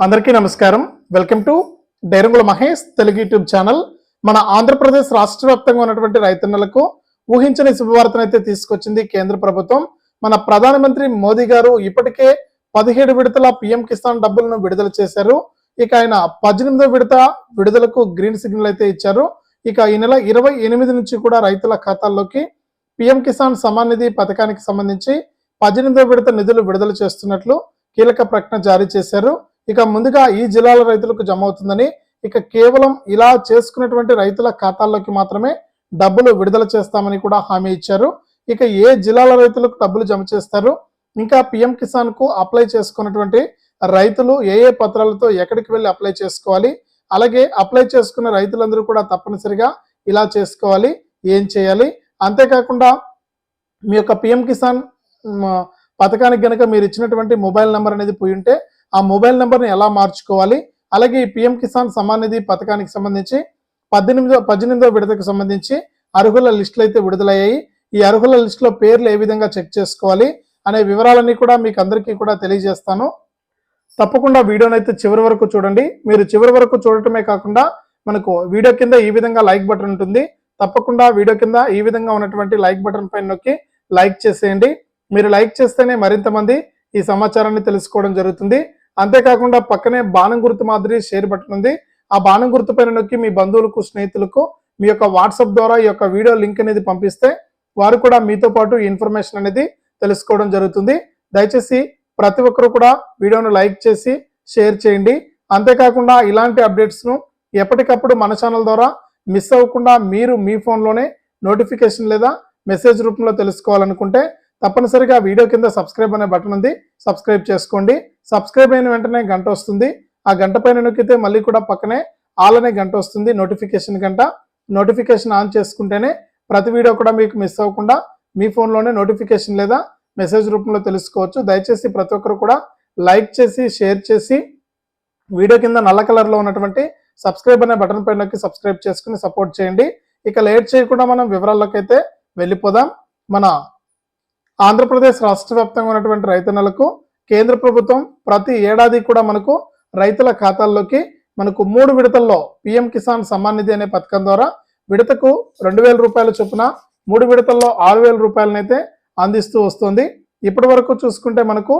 అందరికీ నమస్కారం. Welcome to డైరంగుల మహేష్ తెలుగు యూట్యూబ్ ఛానల్. మన ఆంధ్రప్రదేశ్ రాష్ట్ర వ్యాప్తంగా ఉన్నటువంటి రైతన్నలకు ఊహించని శుభవార్తను అయితే తీసుకొచ్చింది కేంద్ర ప్రభుత్వం. మన ప్రధానమంత్రి మోదీ గారు ఇప్పటికే పదిహేడు విడతల పిఎం కిసాన్ డబ్బులను విడుదల చేశారు. ఇక ఆయన పద్దెనిమిదో విడత విడుదలకు గ్రీన్ సిగ్నల్ అయితే ఇచ్చారు. ఇక ఈ నెల ఇరవై ఎనిమిది నుంచి కూడా రైతుల ఖాతాల్లోకి పిఎం కిసాన్ సమాన్ నిధి పథకానికి సంబంధించి పద్దెనిమిదో విడత నిధులు విడుదల చేస్తున్నట్లు కీలక ప్రకటన జారీ చేశారు. ఇక ముందుగా ఈ జిల్లాల రైతులకు జమ అవుతుందని ఇక కేవలం ఇలా చేసుకున్నటువంటి రైతుల ఖాతాల్లోకి మాత్రమే డబ్బులు విడుదల చేస్తామని కూడా హామీ ఇచ్చారు. ఇక ఏ జిల్లాల రైతులకు డబ్బులు జమ చేస్తారు? ఇంకా పిఎం కిసాన్కు అప్లై చేసుకున్నటువంటి రైతులు ఏ ఏ పత్రాలతో ఎక్కడికి వెళ్ళి అప్లై చేసుకోవాలి? అలాగే అప్లై చేసుకున్న రైతులందరూ కూడా తప్పనిసరిగా ఇలా చేసుకోవాలి. ఏం చేయాలి? అంతేకాకుండా మీ యొక్క పిఎం కిసాన్ పథకానికి గనక మీరు ఇచ్చినటువంటి మొబైల్ నెంబర్ అనేది పోయి ఉంటే ఆ మొబైల్ నెంబర్ని ఎలా మార్చుకోవాలి? అలాగే ఈ పిఎం కిసాన్ సమాన్ నిధి పథకానికి సంబంధించి పద్దెనిమిదో పద్దెనిమిదో విడతకు సంబంధించి అర్హుల లిస్టులు అయితే విడుదలయ్యాయి. ఈ అర్హుల లిస్టులో పేర్లు ఏ విధంగా చెక్ చేసుకోవాలి అనే వివరాలన్నీ కూడా మీకు అందరికీ కూడా తెలియజేస్తాను. తప్పకుండా వీడియోని అయితే చివరి వరకు చూడండి. మీరు చివరి వరకు చూడటమే కాకుండా మనకు వీడియో కింద ఈ విధంగా లైక్ బటన్ ఉంటుంది. తప్పకుండా వీడియో కింద ఈ విధంగా ఉన్నటువంటి లైక్ బటన్ పైన నొక్కి లైక్ చేసేయండి. మీరు లైక్ చేస్తేనే మరింత మంది ఈ సమాచారాన్ని తెలుసుకోవడం జరుగుతుంది. అంతేకాకుండా పక్కనే బాణం గుర్తు మాదిరి షేర్ బటన్ ఉంది ఆ బాణం గుర్తు పైన నొక్కి మీ బంధువులకు స్నేహితులకు మీ యొక్క వాట్సాప్ ద్వారా ఈ యొక్క వీడియో లింక్ అనేది పంపిస్తే వారు కూడా మీతో పాటు ఇన్ఫర్మేషన్ అనేది తెలుసుకోవడం జరుగుతుంది. దయచేసి ప్రతి ఒక్కరు కూడా వీడియోను లైక్ చేసి షేర్ చేయండి. అంతేకాకుండా ఇలాంటి అప్డేట్స్ను ఎప్పటికప్పుడు మన ఛానల్ ద్వారా మిస్ అవ్వకుండా మీరు మీ ఫోన్లోనే నోటిఫికేషన్ లేదా మెసేజ్ రూపంలో తెలుసుకోవాలనుకుంటే తప్పనిసరిగా వీడియో కింద సబ్స్క్రైబ్ అనే బటన్ ఉంది. సబ్స్క్రైబ్ చేసుకోండి. సబ్స్క్రైబ్ అయిన వెంటనే గంట వస్తుంది. ఆ గంట పైన నొక్కితే మళ్ళీ కూడా పక్కనే ఆల్ అనే గంట వస్తుంది. నోటిఫికేషన్ గంట. నోటిఫికేషన్ ఆన్ చేసుకుంటేనే ప్రతి వీడియో కూడా మీకు మిస్ అవ్వకుండా మీ ఫోన్లోనే నోటిఫికేషన్ లేదా మెసేజ్ రూపంలో తెలుసుకోవచ్చు. దయచేసి ప్రతి ఒక్కరు కూడా లైక్ చేసి షేర్ చేసి వీడియో కింద నల్ల కలర్లో ఉన్నటువంటి సబ్స్క్రైబ్ అనే బటన్ పైన నొక్కి సబ్స్క్రైబ్ చేసుకుని సపోర్ట్ చేయండి. ఇక లేట్ చేయకుండా మనం వివరాల్లోకైతే వెళ్ళిపోదాం. మన ఆంధ్రప్రదేశ్ రాష్ట్ర వ్యాప్తంగా ఉన్నటువంటి రైతన్నలకు కేంద్ర ప్రభుత్వం ప్రతి ఏడాది కూడా మనకు రైతుల ఖాతాల్లోకి మనకు మూడు విడతల్లో పిఎం కిసాన్ సమ్మాన్ నిధి అనే పథకం ద్వారా విడతకు రెండు వేల రూపాయల చొప్పున మూడు విడతల్లో ఆరు వేల రూపాయలనైతే అందిస్తూ వస్తుంది. ఇప్పటి వరకు చూసుకుంటే మనకు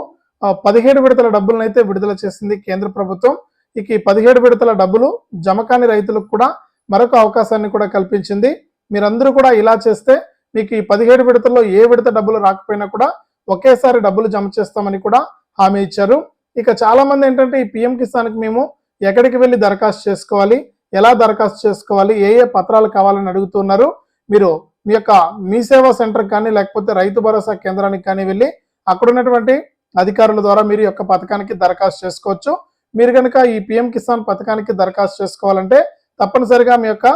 పదిహేడు విడతల డబ్బులనైతే విడుదల చేసింది కేంద్ర ప్రభుత్వం. ఇక ఈ పదిహేడు విడతల డబ్బులు జమ కాని రైతులకు కూడా మరొక అవకాశాన్ని కూడా కల్పించింది. మీరందరూ కూడా ఇలా చేస్తే మీకు ఈ పదిహేడు విడతల్లో ఏ విడత డబ్బులు రాకపోయినా కూడా ఒకేసారి డబ్బులు జమ చేస్తామని కూడా హామీ ఇచ్చారు. ఇక చాలా మంది ఏంటంటే ఈ పిఎం కిసాన్కి మేము ఎక్కడికి వెళ్ళి దరఖాస్తు చేసుకోవాలి ఎలా దరఖాస్తు చేసుకోవాలి ఏ ఏ పత్రాలు కావాలని అడుగుతున్నారు. మీరు మీ యొక్క మీ సేవా సెంటర్ కానీ లేకపోతే రైతు భరోసా కేంద్రానికి కానీ వెళ్ళి అక్కడ ఉన్నటువంటి అధికారుల ద్వారా మీరు యొక్క పథకానికి దరఖాస్తు చేసుకోవచ్చు. మీరు కనుక ఈ పిఎం కిసాన్ పథకానికి దరఖాస్తు చేసుకోవాలంటే తప్పనిసరిగా మీ యొక్క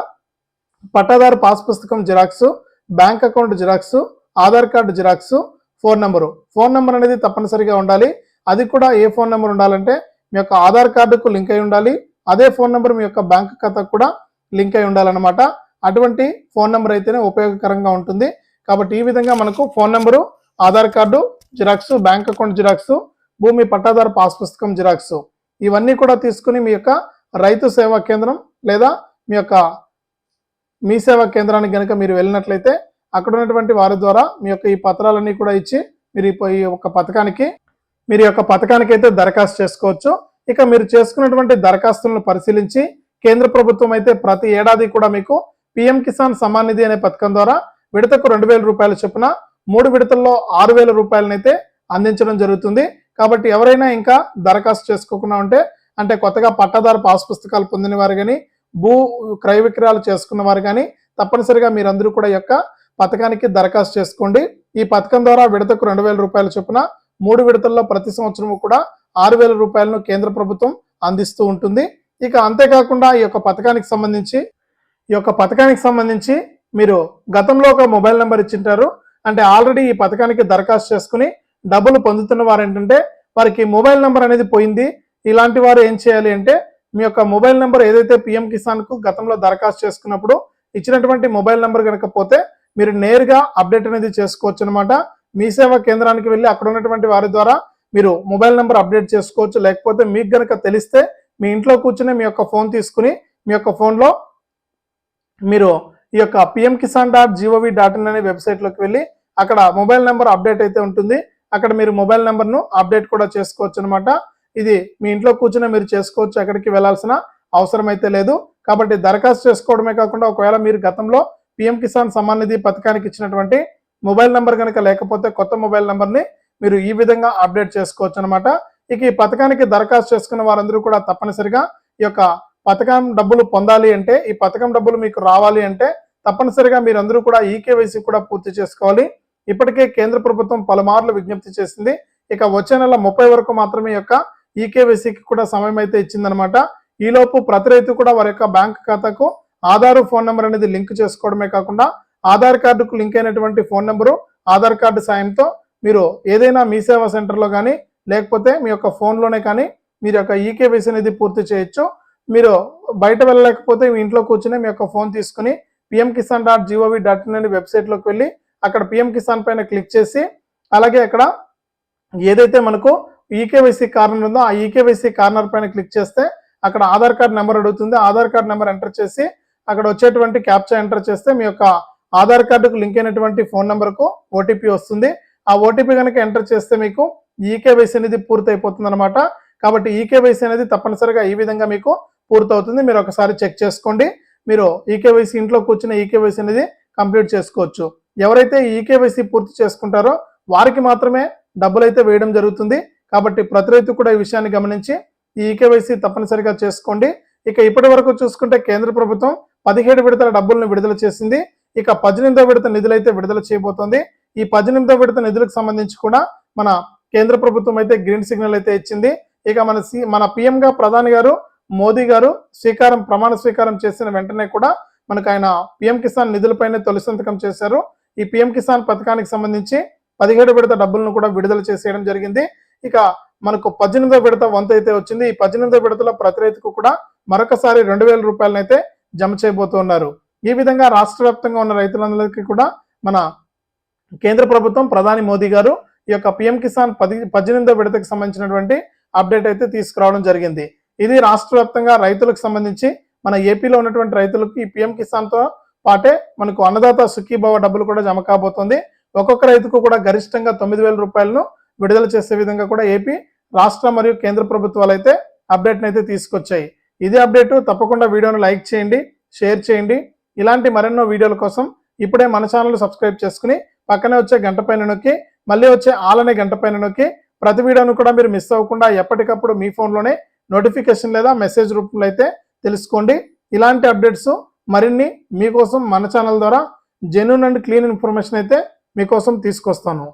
పట్టాదారు పాస్ పుస్తకం xerox bank account xerox Aadhaar card xerox phone number. Phone number అనేది తప్పనిసరిగా ఉండాలి. అది కూడా ఏ ఫోన్ నెంబర్ ఉండాలంటే మీ యొక్క ఆధార్ కార్డుకు లింక్ అయి ఉండాలి. అదే ఫోన్ నెంబర్ మీ యొక్క బ్యాంక్ ఖాతాకు కూడా లింక్ అయి ఉండాలన్నమాట. అటువంటి ఫోన్ నెంబర్ అయితేనే ఉపయోగకరంగా ఉంటుంది. కాబట్టి ఈ విధంగా మనకు phone number Aadhaar card xerox bank account xerox భూమి పట్టాదారు పాస్ పుస్తకం జిరాక్స్ ఇవన్నీ కూడా తీసుకుని మీ యొక్క రైతు సేవా కేంద్రం లేదా మీ యొక్క మీ సేవా కేంద్రానికి కనుక మీరు వెళ్ళినట్లయితే అక్కడ ఉన్నటువంటి వారి ద్వారా మీ యొక్క ఈ పత్రాలన్నీ కూడా ఇచ్చి మీరు ఈ ఒక పథకానికి మీరు యొక్క పథకానికి అయితే దరఖాస్తు చేసుకోవచ్చు. ఇక మీరు చేసుకున్నటువంటి దరఖాస్తులను పరిశీలించి కేంద్ర ప్రభుత్వం అయితే ప్రతి ఏడాది కూడా మీకు పిఎం కిసాన్ సమ్మాన్ నిధి అనే పథకం ద్వారా విడతకు రెండు వేల రూపాయల చొప్పున మూడు విడతల్లో ఆరు వేల రూపాయలనైతే అందించడం జరుగుతుంది. కాబట్టి ఎవరైనా ఇంకా దరఖాస్తు చేసుకోకుండా ఉంటే అంటే కొత్తగా పట్టాదారు పాస్ పుస్తకాలు పొందిన వారు కానీ భూ క్రయ విక్రయాలు చేసుకున్న వారు కానీ తప్పనిసరిగా మీరందరూ కూడా యొక్క పథకానికి దరఖాస్తు చేసుకోండి. ఈ పథకం ద్వారా విడతకు రెండు వేల రూపాయల చొప్పున మూడు విడతల్లో ప్రతి సంవత్సరం కూడా ఆరు వేల రూపాయలను కేంద్ర ప్రభుత్వం అందిస్తూ ఉంటుంది. ఇక అంతేకాకుండా ఈ యొక్క పథకానికి సంబంధించి ఈ యొక్క పథకానికి సంబంధించి మీరు గతంలో ఒక మొబైల్ నెంబర్ ఇచ్చింటారు. అంటే ఆల్రెడీ ఈ పథకానికి దరఖాస్తు చేసుకుని డబ్బులు పొందుతున్న వారు ఏంటంటే వారికి మొబైల్ నెంబర్ అనేది పోయింది. ఇలాంటి వారు ఏం చేయాలి అంటే మీ యొక్క మొబైల్ నెంబర్ ఏదైతే పిఎం కిసాన్కు గతంలో దరఖాస్తు చేసుకున్నప్పుడు ఇచ్చినటువంటి మొబైల్ నెంబర్ కనుక పోతే మీరు నేరుగా అప్డేట్ అనేది చేసుకోవచ్చు అనమాట మీ సేవా కేంద్రానికి వెళ్ళి అక్కడ ఉన్నటువంటి వారి ద్వారా మీరు మొబైల్ నెంబర్ అప్డేట్ చేసుకోవచ్చు. లేకపోతే మీకు గనక తెలిస్తే మీ ఇంట్లో కూర్చుని మీ యొక్క ఫోన్ తీసుకుని మీ యొక్క ఫోన్లో మీరు ఈ యొక్క PM Kisan dot G O V dot in అనే వెబ్సైట్లోకి వెళ్ళి అక్కడ మొబైల్ నెంబర్ అప్డేట్ అయితే ఉంటుంది. అక్కడ మీరు మొబైల్ నెంబర్ను అప్డేట్ కూడా చేసుకోవచ్చు అనమాట ఇది మీ ఇంట్లో కూర్చుని మీరు చేసుకోవచ్చు. అక్కడికి వెళ్ళాల్సిన అవసరం అయితే లేదు. కాబట్టి దరఖాస్తు చేసుకోవడమే కాకుండా ఒకవేళ మీరు గతంలో పిఎం కిసాన్ సమ్మాన్ నిధి పథకానికి ఇచ్చినటువంటి మొబైల్ నెంబర్ కనుక లేకపోతే కొత్త మొబైల్ నెంబర్ని మీరు ఈ విధంగా అప్డేట్ చేసుకోవచ్చు అనమాట ఇక ఈ పథకానికి దరఖాస్తు చేసుకున్న వారందరూ కూడా తప్పనిసరిగా ఈ యొక్క పథకం డబ్బులు పొందాలి అంటే ఈ పథకం డబ్బులు మీకు రావాలి అంటే తప్పనిసరిగా మీరందరూ కూడా ఈకేవైసీ కూడా పూర్తి చేసుకోవాలి. ఇప్పటికే కేంద్ర ప్రభుత్వం పలుమార్లు విజ్ఞప్తి చేసింది. ఇక వచ్చే నెల ముప్పై వరకు మాత్రమే ఈ యొక్క ఈకేవైసీకి కూడా సమయం అయితే ఇచ్చిందనమాట ఈలోపు ప్రతి రైతు కూడా వారి యొక్క బ్యాంక్ ఖాతాకు ఆధారు ఫోన్ నెంబర్ అనేది లింక్ చేసుకోవడమే కాకుండా ఆధార్ కార్డుకు లింక్ అయినటువంటి ఫోన్ నెంబరు ఆధార్ కార్డు సాయంతో మీరు ఏదైనా మీ సేవా సెంటర్లో కానీ లేకపోతే మీ యొక్క ఫోన్లోనే కానీ మీరు యొక్క ఈకేవైసీ అనేది పూర్తి చేయొచ్చు. మీరు బయట వెళ్ళలేకపోతే మీ ఇంట్లో కూర్చుని మీ యొక్క ఫోన్ తీసుకుని PM Kisan dot G O V dot in అనే వెబ్సైట్లోకి వెళ్ళి అక్కడ పిఎం కిసాన్ పైన క్లిక్ చేసి అలాగే అక్కడ ఏదైతే మనకు ఈకేవైసీ కార్నర్ ఉందో ఆ ఈకేవైసీ కార్నర్ పైన క్లిక్ చేస్తే అక్కడ ఆధార్ కార్డ్ నెంబర్ అడుగుతుంది. ఆధార్ కార్డ్ నెంబర్ ఎంటర్ చేసి అక్కడ వచ్చేటువంటి క్యాప్చా ఎంటర్ చేస్తే మీ యొక్క ఆధార్ కార్డుకు లింక్ అయినటువంటి ఫోన్ నెంబర్కు ఓటీపీ వస్తుంది. ఆ ఓటీపీ కనుక ఎంటర్ చేస్తే మీకు ఈకేవైసీ అనేది పూర్తి అయిపోతుంది అనమాట కాబట్టి ఈకేవైసీ అనేది తప్పనిసరిగా ఈ విధంగా మీకు పూర్తవుతుంది. మీరు ఒకసారి చెక్ చేసుకోండి. మీరు ఈకేవైసీ ఇంట్లో కూర్చున్న ఈకేవైసీ అనేది కంప్లీట్ చేసుకోవచ్చు. ఎవరైతే ఈకేవైసీ పూర్తి చేసుకుంటారో వారికి మాత్రమే డబ్బులు అయితే వేయడం జరుగుతుంది. కాబట్టి ప్రతి రైతు కూడా ఈ విషయాన్ని గమనించి ఈ ఈకేవైసీ తప్పనిసరిగా చేసుకోండి. ఇక ఇప్పటి వరకు చూసుకుంటే కేంద్ర ప్రభుత్వం పదిహేడు విడతల డబ్బులను విడుదల చేసింది. ఇక పద్దెనిమిదో విడత నిధులు అయితే విడుదల చేయబోతోంది. ఈ పద్దెనిమిదో విడత నిధులకు సంబంధించి కూడా మన కేంద్ర ప్రభుత్వం అయితే గ్రీన్ సిగ్నల్ అయితే ఇచ్చింది. ఇక మన సి మన PM గా ప్రధాని గారు మోదీ గారు స్వీకారం ప్రమాణ స్వీకారం చేసిన వెంటనే కూడా మనకు ఆయన పిఎం కిసాన్ నిధులపైనే తొలి సంతకం చేశారు. ఈ పిఎం కిసాన్ పథకానికి సంబంధించి పదిహేడు విడత డబ్బులను కూడా విడుదల చేసేయడం జరిగింది. ఇక మనకు పద్దెనిమిదో విడత వంతు అయితే వచ్చింది. ఈ పద్దెనిమిదో విడతలో ప్రతి రైతుకు కూడా మరొకసారి రెండు వేల రూపాయలనైతే జమ చేయబోతున్నారు. ఈ విధంగా రాష్ట్ర వ్యాప్తంగా ఉన్న రైతులందరికీ కూడా మన కేంద్ర ప్రభుత్వం ప్రధాని మోదీ గారు ఈ యొక్క పిఎం కిసాన్ పది పద్దెనిమిదో విడతకు సంబంధించినటువంటి అప్డేట్ అయితే తీసుకురావడం జరిగింది. ఇది రాష్ట్ర వ్యాప్తంగా రైతులకు సంబంధించి మన ఏపీలో ఉన్నటువంటి రైతులకు ఈ పిఎం కిసాన్తో పాటే మనకు అన్నదాత సుఖీభావ డబ్బులు కూడా జమ కాబోతుంది. ఒక్కొక్క రైతుకు కూడా గరిష్టంగా తొమ్మిది వేల రూపాయలను విడుదల చేసే విధంగా కూడా ఏపీ రాష్ట్ర మరియు కేంద్ర ప్రభుత్వాలు అయితే అప్డేట్ని అయితే తీసుకొచ్చాయి. ఇదే అప్డేటు తప్పకుండా వీడియోను లైక్ చేయండి షేర్ చేయండి. ఇలాంటి మరెన్నో వీడియోల కోసం ఇప్పుడే మన ఛానల్ సబ్స్క్రైబ్ చేసుకుని పక్కనే వచ్చే గంట పైన నొక్కి మళ్ళీ వచ్చే ఆలనే గంట పైన నొక్కి ప్రతి వీడియోను కూడా మీరు మిస్ అవ్వకుండా ఎప్పటికప్పుడు మీ ఫోన్లోనే నోటిఫికేషన్ లేదా మెసేజ్ రూపంలో అయితే తెలుసుకోండి. ఇలాంటి అప్డేట్స్ మరిన్ని మీకోసం మన ఛానల్ ద్వారా జెన్యున్ అండ్ క్లీన్ ఇన్ఫర్మేషన్ అయితే మీకోసం తీసుకొస్తాను.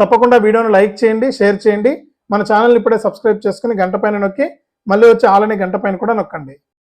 తప్పకుండా వీడియోను లైక్ చేయండి షేర్ చేయండి. మన ఛానల్ ఇప్పుడే సబ్స్క్రైబ్ చేసుకుని గంట పైన నొక్కి మళ్ళీ వచ్చే ఆలని గంట పైన కూడా నొక్కండి.